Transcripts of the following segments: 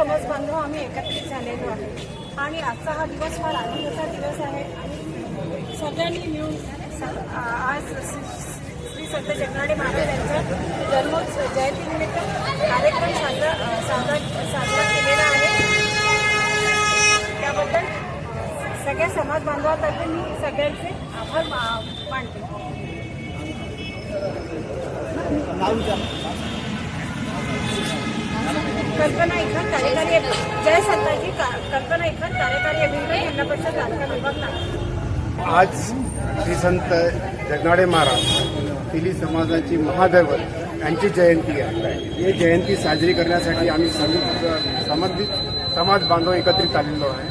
समाज बांधव आम्ही एकत्रित झालेलो आहे. आणि आजचा हा दिवस फार आनंदाचा दिवस आहे. आणि सगळ्यांनी मिळून आज श्री- संत जगनाडे महाराज यांचा जन्मोत्सव जयंतीनिमित्त कार्यक्रम साजरा साजरा साजरा केलेला आहे. त्याबद्दल सगळ्या समाज बांधवातर्फे मी सगळ्यांचे आभार मा- मानते. कल्पना इखत कार्यकारी जय संताजी कल्पना इखत कार्यकारी अभिनेता जिल्हा परिषद लालका विभाग आज श्री संत जगनाडे महाराज तिली समाजाची महादैवत यांची जयंती आहे. ही जयंती साजरी करण्यासाठी आम्ही संबंधित समाज बांधव एकत्रित आलेलो आहे.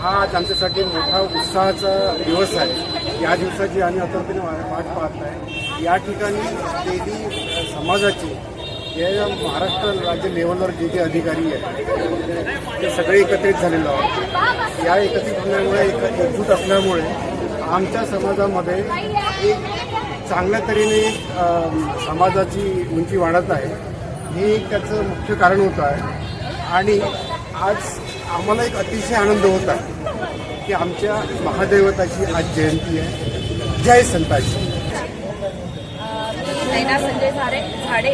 हा आज आमच्यासाठी मोठा उत्साहाचा दिवस आहे. या दिवसाची आम्ही आतुरतेने वाट पाहत आहे. या ठिकाणी तेली समाजाची हे महाराष्ट्र राज्य लेवलवर जे जे अधिकारी आहेत ते सगळे एकत्रित झालेलो आहोत. या एकत्रित होण्यामुळे एक एकजूट असल्यामुळे आमच्या समाजामध्ये एक चांगल्या तऱ्हेने समाजाची उंची वाढत आहे. हे एक त्याचं मुख्य कारण होतं आहे. आणि आज आम्हाला एक अतिशय आनंद होत आहे की आमच्या महादैवताची आज जयंती आहे. जय संताजी. मी झाडे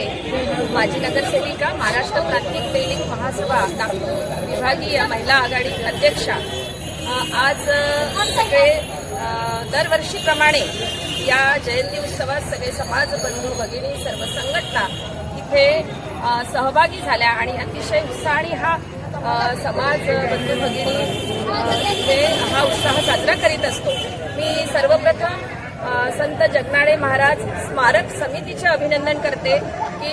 माजी नगरसेविका महाराष्ट्र प्रांतिक दैनिक महासभा नागपूर विभागीय महिला आघाडी अध्यक्षा. आज सगळे दरवर्षीप्रमाणे या जयंती उत्सवात सगळे समाज बंधू भगिनी सर्व संघटना इथे सहभागी झाल्या आणि अतिशय उत्साहाने हा समाज बंधू भगिनी इथे हा उत्साह साजरा करीत असतो. मी सर्वप्रथम संत जगनाडे महाराज स्मारक समितीचे अभिनंदन करते की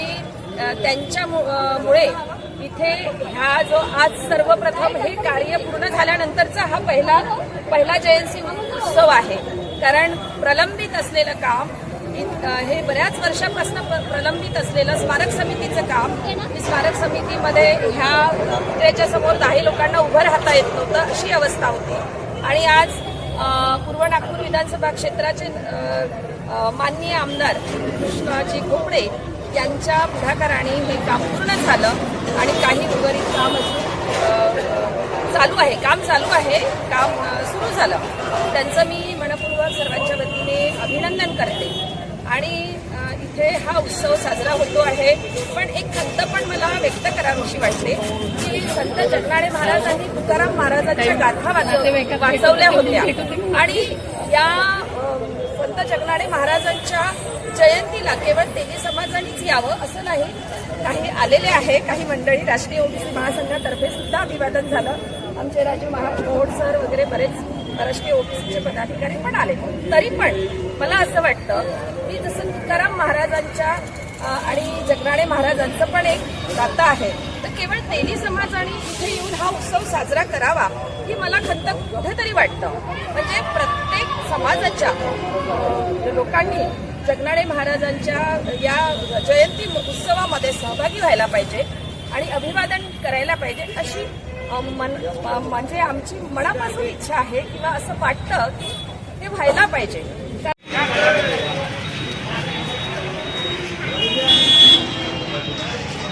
त्यांच्या मु- मुळे इथे ह्या जो आज सर्वप्रथम हे कार्य पूर्ण झाल्यानंतरचा हा पहिला पहिला जयंती उत्सव आहे. कारण प्रलंबित असलेलं काम हे बऱ्याच वर्षापासून प्रलंबित असलेलं स्मारक समितीचं काम स्मारक समितीमध्ये ह्या त्याच्यासमोर दहा लोकांना उभं राहता येत नव्हतं अशी अवस्था होती. आणि आज पूर्व नागपूर विधानसभा क्षेत्राचे माननीय आमदार कृष्णाजी घोबडे यांच्या पुढाकाराने हे काम पूर्ण झालं आणि काही उर्वरित काम अजून चालू आहे काम चालू आहे काम सुरू झालं. त्यांचं मी मनपूर्वक सर्वांच्या वतीने अभिनंदन करते. आणि इथे हा उत्सव साजरा होतो आहे पण एक खंत पण व्यक्त करावीशी वाटते की संत जगनाडे महाराजांनी तुकाराम महाराजांच्या गाथा वाचव- वाचवल्या होत्या. आणि या संत जगनाडे महाराजांच्या जयंतीला केवळ तेली समाजानेच यावं असं नाही. काही आलेले आहे काही मंडळी राष्ट्रीय ओबीसी महासंघातर्फे सुद्धा अभिवादन झालं. आमचे राजू महा मोहोड सर वगैरे बरेच राष्ट्रीय ओबीसीचे पदाधिकारी पण आले. तरी पण मला असं वाटतं की जसं तुकाराम महाराजांच्या आणि जगनाडे महाराजांचं पण एक गाथा आहे. तर केवळ तेली समाजाने इथे येऊन हा उत्सव साजरा करावा ही मला खंत कुठेतरी वाटतं. म्हणजे प्रत्येक समाजाच्या लोकांनी जगनाडे महाराजांच्या या जयंती उत्सवामध्ये सहभागी व्हायला पाहिजे आणि अभिवादन करायला पाहिजे अशी मन म्हणजे आमची मनापासून इच्छा आहे किंवा असं वाटतं की ते व्हायला पाहिजे.